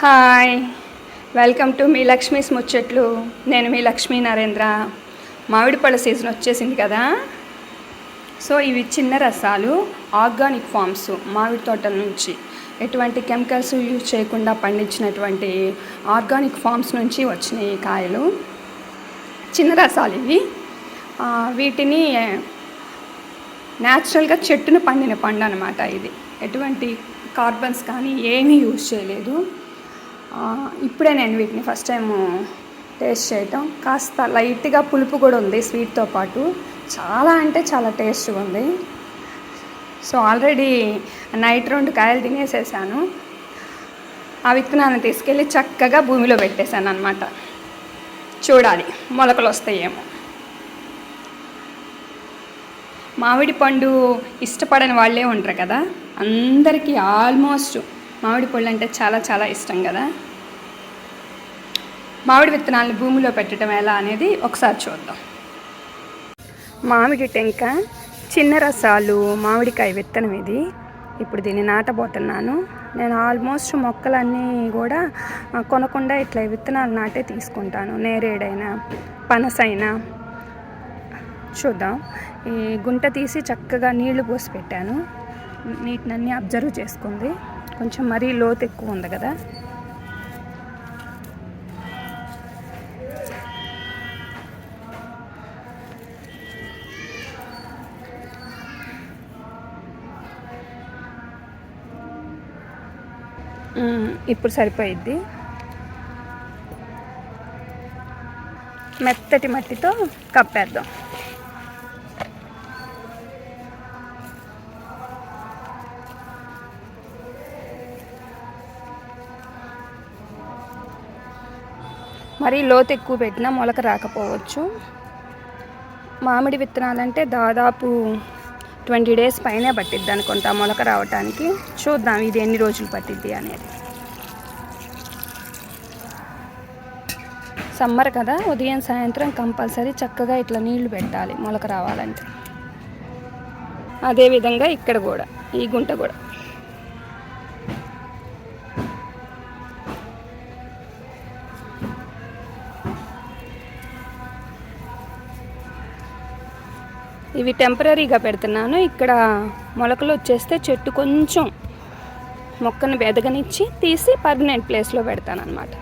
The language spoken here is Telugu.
హాయ్ వెల్కమ్ టు మీ లక్ష్మీస్ ముచ్చట్లు. నేను మీ లక్ష్మీ నరేంద్ర. మామిడి పళ్ళ సీజన్ వచ్చేసింది కదా? సో ఇవి చిన్న రసాలు ఆర్గానిక్ ఫామ్స్ మామిడి తోటల నుంచి. ఎటువంటి కెమికల్స్ యూజ్ చేయకుండా పండించినటువంటి ఆర్గానిక్ ఫామ్స్ నుంచి వచ్చినాయి కాయలు. చిన్న రసాలు ఇవి. వీటిని న్యాచురల్గా చెట్టును పండిన పండు అనమాట ఇది. ఎటువంటి కార్బన్స్ కానీ ఏమీ యూజ్ చేయలేదు. ఇప్పుడే నేను వీటిని ఫస్ట్ టైం టేస్ట్ చేయటం. కాస్త లైట్గా పులుపు కూడా ఉంది స్వీట్తో పాటు. చాలా అంటే చాలా టేస్ట్గా ఉంది. సో ఆల్రెడీ నైట్ రెండు కాయలు తినేసేసాను. ఆ విత్తనాన్ని తీసుకెళ్ళి చక్కగా భూమిలో పెట్టేశాను అనమాట చూడాలి మొలకలు వస్తాయేమో. మామిడి పండు ఇష్టపడని వాళ్ళే ఉంటారు కదా. అందరికీ ఆల్మోస్ట్ మామిడి పళ్ళు అంటే చాలా చాలా ఇష్టం కదా? మామిడి విత్తనాలను భూమిలో పెట్టడం ఎలా అనేది ఒకసారి చూద్దాం. మామిడి టెంక చిన్న రసాలు మామిడికాయ విత్తనం ఇది. ఇప్పుడు దీన్ని నాటబోతున్నాను. నేను ఆల్మోస్ట్ మొక్కలన్నీ కూడా కొనకుండా ఇట్లా విత్తనాలు నాటే తీసుకుంటాను. నేరేడైనా పనసైనా. చూద్దాం. ఈ గుంట తీసి చక్కగా నీళ్ళు పోసి పెట్టాను. నీటినన్నీ అబ్జర్వ్ చేసుకుంది. కొంచెం మరీ లోతు ఎక్కువ ఉంది కదా. ఇప్పుడు సరిపోయిద్ది. మెత్తటి మట్టితో కప్పేద్దాం. మరీ లోతు ఎక్కువ పెట్టినా మొలక రాకపోవచ్చు. మామిడి విత్తనాలంటే దాదాపు ట్వంటీ డేస్ పైనే పట్టిద్ది అనుకుంటా మొలక రావటానికి. చూద్దాం ఇది ఎన్ని రోజులు పట్టిద్ది అనేది. సమ్మర్ కదా ఉదయం సాయంత్రం కంపల్సరీ చక్కగా ఇట్లా నీళ్ళు పెట్టాలి మొలక రావాలంటే. అదేవిధంగా ఇక్కడ కూడా ఈ గుంట కూడా. ఇవి టెంపరీగా పెడుతున్నాను. ఇక్కడ మొలకలు వచ్చేస్తే చెట్టు కొంచెం మొక్కను బెదగనిచ్చి తీసి పర్మనెంట్ ప్లేస్లో పెడతాను అనమాట